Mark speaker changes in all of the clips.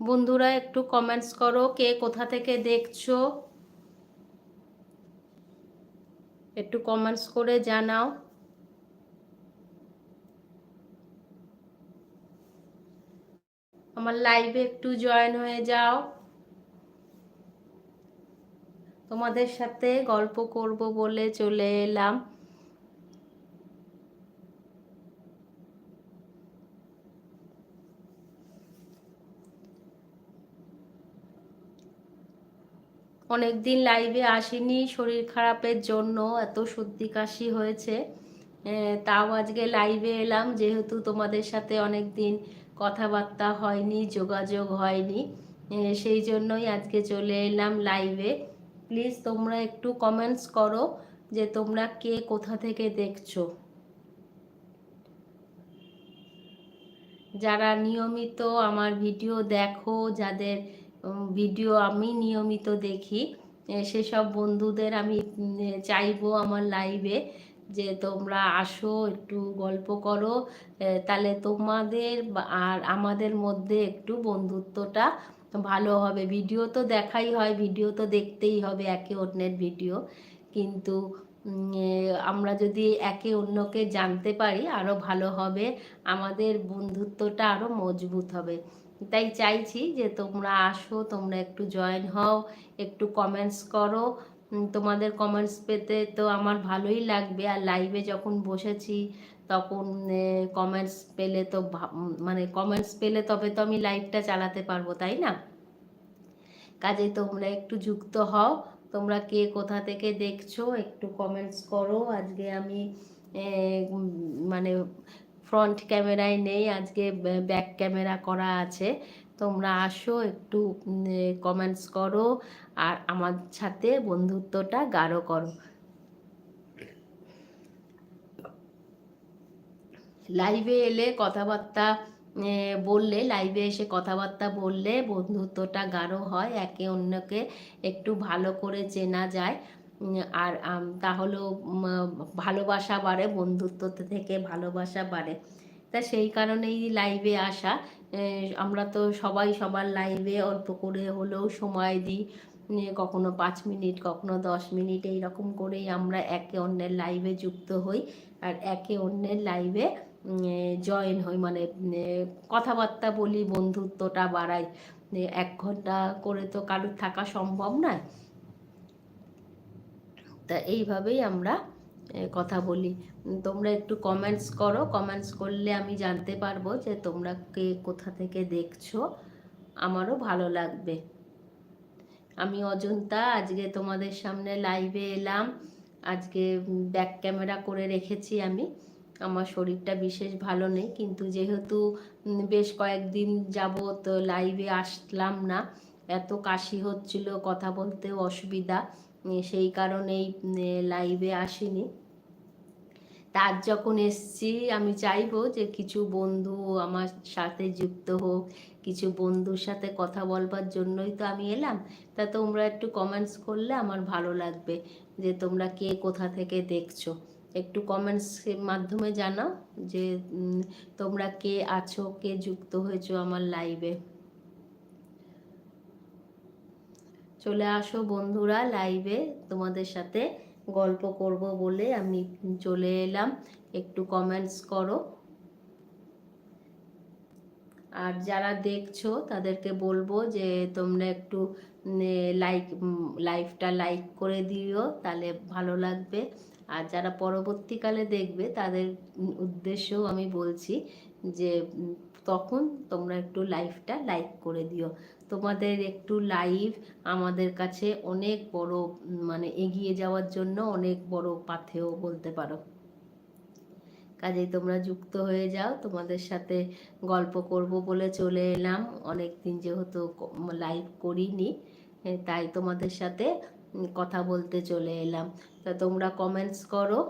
Speaker 1: বন্ধুরা, একটু কমেন্টস করো, কে কোথা থেকে দেখছ? একটু কমেন্টস করে জানাও। আমার লাইভে একটু জয়েন হয়ে যাও। তোমাদের সাথে গল্প করব বলে চলে এলাম। অনেক দিন লাইভে আসিনি, শরীর খারাপের জন্য এত সর্দি কাশি হয়েছে। তাও আজকে লাইভে এলাম, যেহেতু তোমাদের সাথে অনেক দিন কথাবার্তা হয়নি, যোগাযোগ হয়নি। সেই জন্যই আজকে চলে এলাম লাইভে প্লিজ তোমরা একটু কমেন্টস করো যে তোমরা কে, কোথা থেকে দেখছ। যারা নিয়মিত আমার ভিডিও দেখো, যাদের ভিডিও আমি নিয়মিত দেখি। সেসব বন্ধুদের আমি চাইব আমার লাইভে যে তোমরা আসো, একটু গল্প করো। তাহলে তোমাদের আর আমাদের মধ্যে একটু বন্ধুত্বটা ভালো হবে। ভিডিও তো দেখাই হয়, ভিডিও তো দেখতেই হবে একে অন্যের ভিডিও। কিন্তু আমরা যদি একে অন্যকে জানতে পারি আরও ভালো হবে। আমাদের বন্ধুত্বটা আরও মজবুত হবে। তাই চাইছি যে তোমরা আসো, তোমরা একটু জয়েন হও, একটু কমেন্টস করো। তোমাদের কমেন্টস পেতে তো আমার ভালোই লাগবে। আর লাইভে যখন বসেছি, তখন কমেন্টস পেলে তো মানে কমেন্টস পেলে তবে তো আমি লাইভটা চালাতে পারব, তাই না? কাজে তোমরা একটু যুক্ত হও। তোমরা কে কোথা থেকে দেখছ, একটু কমেন্টস করো। আজকে আমি মানে ফ্রন্ট ক্যামেরায় নেই, আজকে ব্যাক ক্যামেরা করা আছে। তোমরা আসো, একটু কমেন্টস করো, আর আমার সাথে বন্ধুত্বটা গাঢ় করো। লাইভে এলে কথাবার্তা বললে লাইভে এসে কথাবার্তা বললে বন্ধুত্বটা গাঢ় হয়, একে অন্যকে একটু ভালো করে চেনা যায়। আর তাহলেও ভালোবাসা বাড়ে, বন্ধুত্ব থেকে ভালোবাসা বাড়ে। তা সেই কারণেই লাইভে আসা। আমরা তো সবাই সবার লাইভে অল্প করে হলেও সময় দিই। কখনো পাঁচ মিনিট, কখনো দশ মিনিট, এইরকম করেই আমরা একে অন্যের লাইভে যুক্ত হই। আর একে অন্যের লাইভে জয়েন হই। মানে কথাবার্তা বলি, বন্ধুত্বটা বাড়াই। এক ঘণ্টা করে তো কারোর থাকা সম্ভব নয়। তা এইভাবেই আমরা কথা বলি। তোমরা একটু কমেন্টস করো। কমেন্টস করলে আমি জানতে পারব যে তোমরা কে কোথা থেকে দেখছ। আমারও ভালো লাগবে। আমি অজন্তা, আজকে তোমাদের সামনে লাইভে এলাম। আজকে ব্যাক ক্যামেরা করে রেখেছি আমি। আমার শরীরটা বিশেষ ভালো নেই। কিন্তু যেহেতু বেশ কয়েকদিন যাবত লাইভে আসলাম না, এত কাশি হচ্ছিল, কথা বলতেও অসুবিধা। সেই কারণেই লাইভে আসিনি। তার যখন এসছি, আমি চাইব যে কিছু বন্ধু আমার সাথে যুক্ত হোক, কিছু বন্ধুর সাথে কথা বলবার জন্যই তো আমি এলাম। তা তোমরা একটু কমেন্টস করলে আমার ভালো লাগবে যে তোমরা কে কোথা থেকে দেখছ। একটু কমেন্টসের মাধ্যমে জানাও যে তোমরা কে আছো, কে যুক্ত হয়েছো আমার লাইভে চলে আসো বন্ধুরা লাইভে তোমাদের সাথে গল্প করব বলে আমি চলে এলাম। একটু কমেন্টস করো। আর যারা দেখছ, তাদেরকে বলব যে তোমরা একটু লাইক লাইভটা লাইক করে দিও, তাহলে ভালো লাগবে। আর যারা পরবর্তীকালে দেখবে, তাদের উদ্দেশ্যও আমি বলছি যে তখন তোমরা একটু লাইভটা লাইক করে দিও। তোমাদের একটু লাইভ আমাদের কাছে অনেক বড় মানে এগিয়ে যাওয়ার জন্য অনেক বড় পাথেও বলতে পারো। কাজেই তোমরা যুক্ত হয়ে যাও, তোমাদের সাথে গল্প করব বলে চলে এলাম। অনেক দিন যেহেতু লাইভ করিনি তাই তোমাদের সাথে কথা বলতে চলে এলাম। তা তোমরা কমেন্টস করো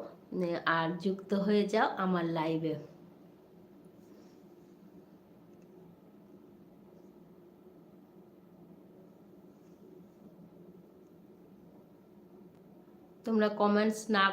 Speaker 1: আর যুক্ত হয়ে যাও আমার লাইভে তোমরা কমেন্টস না